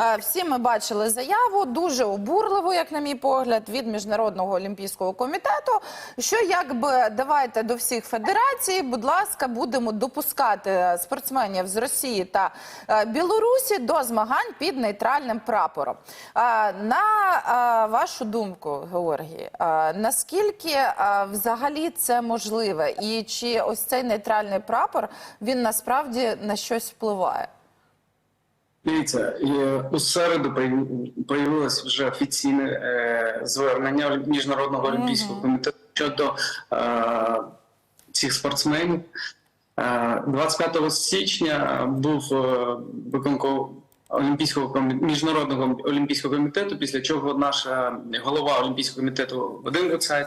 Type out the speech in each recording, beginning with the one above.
Е, Всі ми бачили заяву, дуже обурливу, як на мій погляд, від міжнародного олімпійського комітету. Що якби давайте до всіх федерацій, будь ласка, будемо допускати спортсменів з Росії та е, Білорусі до змагань під нейтральним прапором. Е, На вашу думку, Георгій, наскільки взагалі це можливе, і чи ось цей нейтральний прапор він насправді на щось впливає? Дивіться, е, у середу появ- появилось вже офіційне е, звернення Міжнародного олімпійського комітету щодо е, цих спортсменів. Е, 25 січня був е, Олімпійського міжнародного олімпійського комітету, після чого наша голова Олімпійського комітету Вадим Гуцайт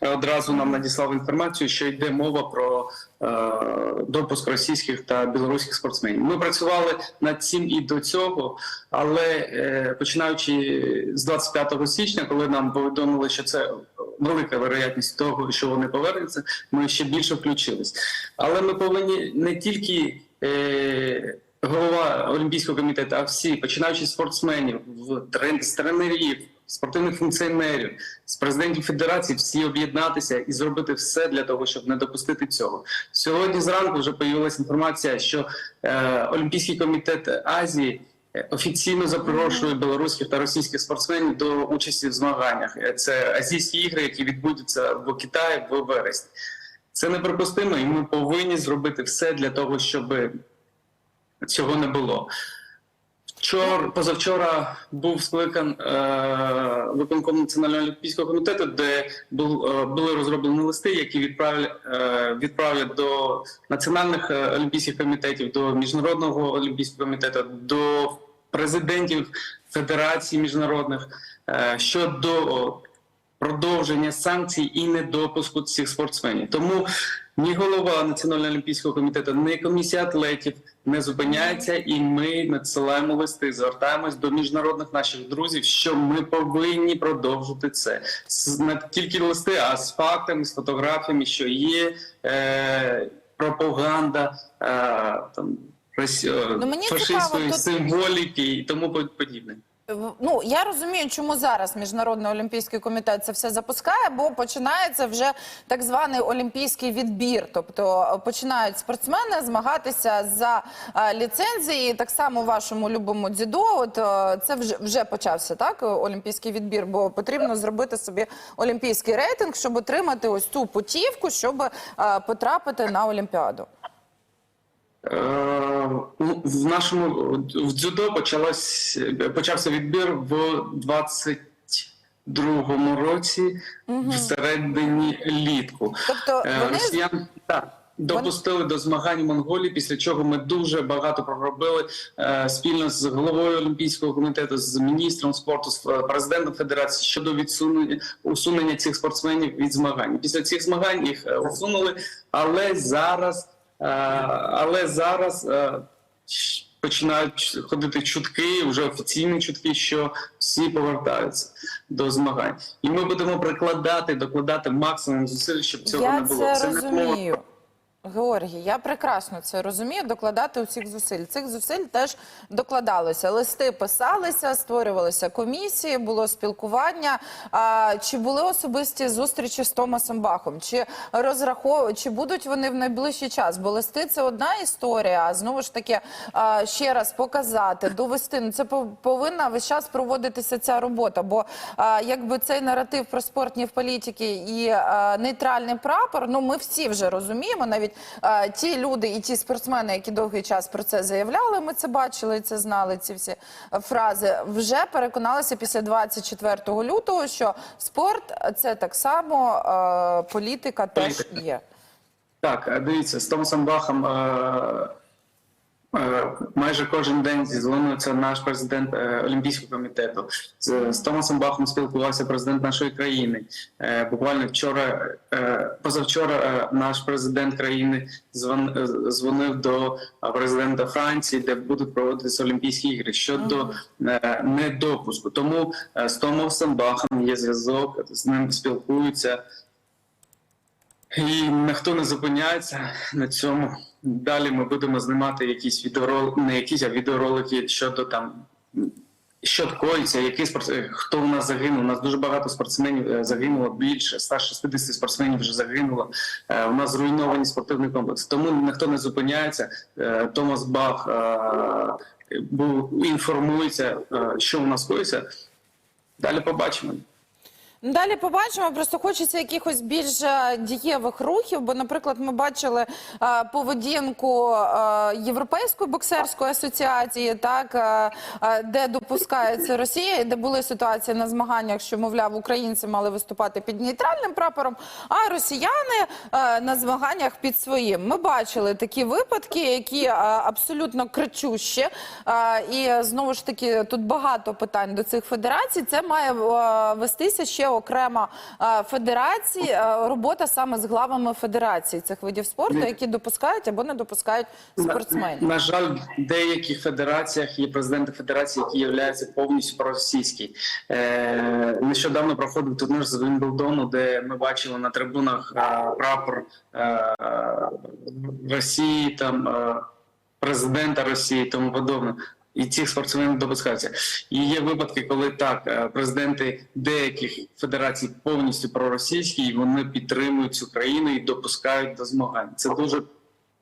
е, одразу нам надіслав інформацію, що йде мова про е, допуск російських та білоруських спортсменів. Ми працювали над цим і до цього, але е, починаючи з 25 січня, коли нам повідомили, що це велика вероятність того, що вони повернуться, ми ще більше включились. Але ми повинні не тільки е, голова Олімпійського комітету, а всі, починаючи з спортсменів, тренерів, спортивних функціонерів, з президентів федерації, всі об'єднатися і зробити все для того, щоб не допустити цього. Сьогодні зранку вже появилася інформація, що е, Олімпійський комітет Азії. е, Офіційно запрошує білоруських та російських спортсменів до участі в змаганнях. Е, Це азійські ігри, які відбудуться в Китаї в вересні. Це неприпустимо, і ми повинні зробити все для того, щоб цього не було. Вчора, позавчора був скликан е, виконком Національного олімпійського комітету, де був, е, були розроблені листи, які відправлять, е, відправлять до національних е, олімпійських комітетів, до міжнародного олімпійського комітету, до президентів федерацій міжнародних е, щодо продовження санкцій і недопуску цих спортсменів. Тому ні голова Національного олімпійського комітету, ні комісія атлетів не зупиняється, і ми надсилаємо листи, звертаємось до міжнародних наших друзів, що ми повинні продовжити це не тільки листи, а з фактами, з фотографіями, що є е, пропаганда е, там росі- е, Ну, мені фашистської цікаво, тут- символіки і тому подібне. Ну я розумію, чому зараз міжнародний олімпійський комітет це все запускає, бо починається вже так званий олімпійський відбір. Тобто е, починають спортсмени змагатися за е, ліцензії. Так само вашому любому дзюдо. От е, це вже вже почався так. Олімпійський відбір, бо потрібно зробити собі олімпійський рейтинг, щоб отримати ось цю путівку, щоб потрапити на олімпіаду. В нашому в дзюдо почалось почався відбір в 22-му році, в середині літку. Тобто Е, вони Росіян так. Допустили до змагань Монголії, після чого ми дуже багато проробили е, спільно з головою Олімпійського комітету, з міністром спорту, з е, президентом федерації щодо відсунення усунення цих спортсменів від змагань. Після цих змагань їх е, усунули, але зараз, е, але зараз починають ходити чутки, вже офіційні чутки, що всі повертаються до змагань, і ми будемо прикладати, докладати максимум зусиль, щоб цього Я не було. це не розумію. Георгій, я прекрасно це розумію. Докладати усіх зусиль. Цих зусиль теж докладалося. Листи писалися, створювалися комісії, було спілкування. А, чи були особисті зустрічі з Томасом Бахом? Чи розрахов... чи будуть вони в найближчий час? Бо листи це одна історія. А знову ж таки а, ще раз показати, довести. Ну це пов- повинна весь час проводитися ця робота. Бо а, якби цей наратив про спортні в політики і а, нейтральний прапор, ну ми всі вже розуміємо. Навіть ті люди і ті спортсмени, які довгий час про це заявляли, ми це бачили, це знали. Ці всі фрази вже переконалися після 24 лютого, що спорт це так само політика теж є. Так, дивіться, з Томасом Бахом е, майже кожен день зізвонюється наш президент е, Олімпійського комітету. З, з Томасом Бахом спілкувався президент нашої країни. Е, буквально вчора, е, позавчора, е, наш президент країни звон, е, дзвонив до е, президента Франції, де будуть проводитися Олімпійські ігри щодо е, недопуску. Тому е, з Томасом Бахом є зв'язок, з ним спілкуються. І ніхто не зупиняється на цьому. Далі ми будемо знімати якісь відеоролики, не якісь, а відеоролики щодо там що коїться, які спорт... е, хто у нас загинув. У нас дуже багато спортсменів е, загинуло більше 160 спортсменів вже загинуло. Е, У нас зруйновані спортивні комплекси. Тому ніхто не зупиняється. Е, Томас Бах був інформується, що у нас коїться. Далі побачимо. Далі побачимо. Просто хочеться якихось більш е, дієвих рухів. Бо, наприклад, ми бачили е, поведінку е, Європейської боксерської асоціації, так де допускається Росія, де були ситуації на змаганнях, що мовляв, українці мали виступати під нейтральним прапором, а росіяни на змаганнях під своїм. Ми бачили такі випадки, які абсолютно кричущі. І знову ж таки тут багато питань до цих федерацій. Це має вестися ще окрема е, федерації, е, робота саме з главами федерацій цих видів спорту, які допускають або не допускають спортсменів. На, на жаль, в деяких федераціях є президенти федерації, які являються повністю проросійські. Е, нещодавно проходив турнір з Вімблдону, де ми бачили на трибунах прапор е, Росії, там президента Росії, і тому подобне. І цих спортсменів допускаються. І є випадки, коли так е, президенти деяких федерацій повністю проросійські, і вони підтримують цю країну і допускають до змагань. Це дуже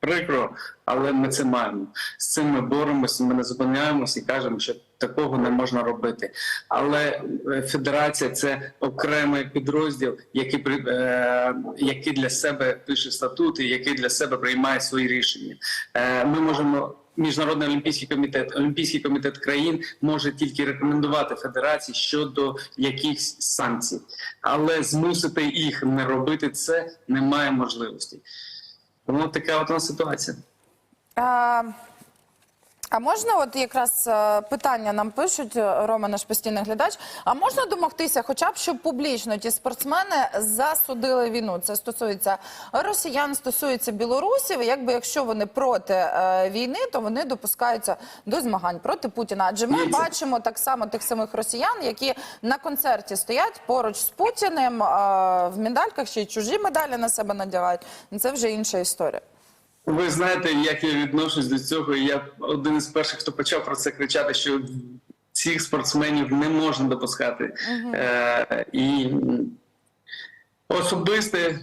прикро, але ми це маємо. З цим ми боремося, ми не зупиняємося і кажемо, що такого не можна робити. Але е, федерація це окремий підрозділ, який е, який для себе пише статути, який для себе приймає свої рішення. Е, ми можемо. Міжнародний олімпійський комітет, олімпійський комітет країн може тільки рекомендувати федерації щодо якихось санкцій, але змусити їх не робити це немає можливості. Тому така от у нас ситуація. А можна, от якраз е, питання нам пишуть, е, Рома, наш постійний глядач. А можна домогтися, хоча б щоб публічно ті спортсмени засудили війну? Це стосується росіян, стосується білорусів. Якби якщо вони проти е, війни, то вони допускаються до змагань проти Путіна. Адже ми бачимо так само тих самих росіян, які на концерті стоять поруч з Путіним е, в медальках, ще й чужі медалі на себе надягають. Це вже інша історія. Ви знаєте, як я відношусь до цього. Я один із перших, хто почав про це кричати, що цих спортсменів не можна допускати. Е, і особисте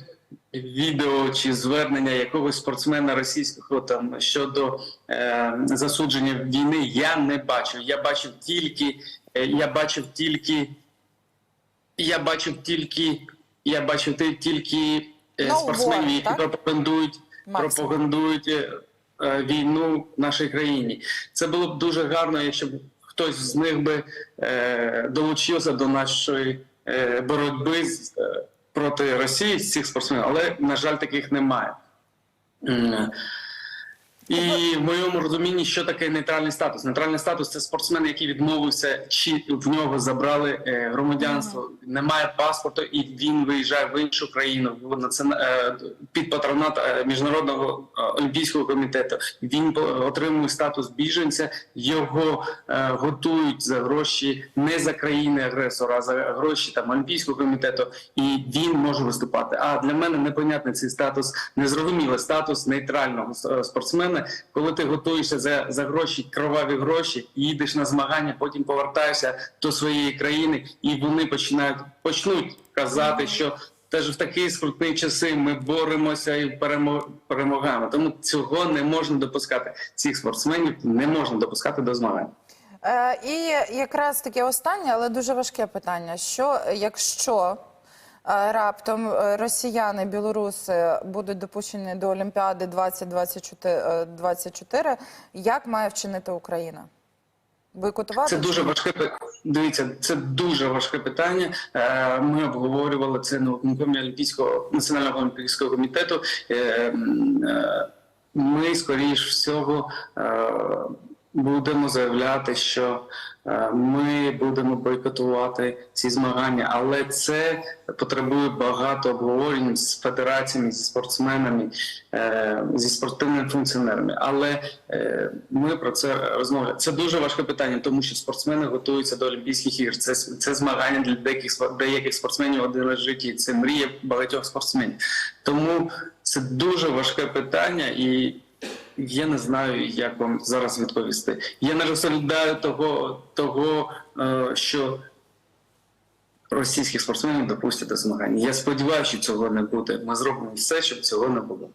відео чи звернення якогось спортсмена російського там щодо е, засудження війни я не бачив. Я бачив тільки, е, я бачив тільки, я бачив тільки, я бачив тільки е, No спортсменів, які пропагандують Максимум. пропагандують е, е, війну в нашій країні. Це було б дуже гарно, якщо б хтось з них би е, долучився до нашої боротьби з, проти Росії з цих спортсменів, але на жаль, таких немає. І в моєму розумінні, що таке нейтральний статус? Нейтральний статус це спортсмен, який відмовився, чи в нього забрали е, громадянство, немає паспорту, і він виїжджає в іншу країну е, під патронат е, міжнародного олімпійського комітету. Він отримує статус біженця, його готують за гроші не за країни агресора, а за гроші там олімпійського комітету, і він може виступати. А для мене непонятний цей статус, незрозумілий статус нейтрального е, спортсмена, коли ти готуєшся за, за гроші, кроваві гроші, їдеш на змагання, потім повертаєшся до своєї країни, і вони починають почнуть казати, що. Теж в такі скрутні часи ми боремося і перемо- перемагаємо. Тому цього не можна допускати. Цих спортсменів не можна допускати до змагань. Е, і якраз таке останнє, але дуже важке питання: що якщо раптом е, росіяни, білоруси будуть допущені до Олімпіади 2024, е, 24, як має вчинити Україна? Бойкотувати? Це дуже важке дивіться. Це дуже важке питання. Е, Ми обговорювали це на виконкомі Олімпійського національного олімпійського комітету. Ми скоріш всього будемо заявляти, що е, ми будемо бойкотувати ці змагання, але це потребує багато обговорень з федераціями, зі спортсменами, е, зі спортивними функціонерами. Але е, ми про це розмовляємо. Це дуже важке питання, тому що спортсмени готуються до Олімпійських ігор. Це, це змагання для деяких деяких спортсменів один раз в житті. Це мрія багатьох спортсменів. Тому це дуже важке питання і. Я не знаю, як вам зараз відповісти. Я не розглядаю того, того е, що російських спортсменів допустять до змагань. Я сподіваюся, що цього не буде. Ми зробимо все, щоб цього не було.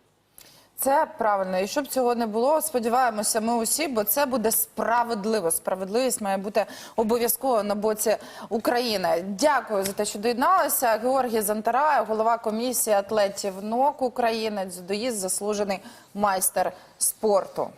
Це правильно, і щоб цього не було, сподіваємося, ми усі, бо це буде справедливо. Справедливість має бути обов'язково на боці України. Дякую за те, що доєдналися. Георгій Зантарай, голова комісії атлетів НОК України, дзюдоїст, заслужений майстер спорту.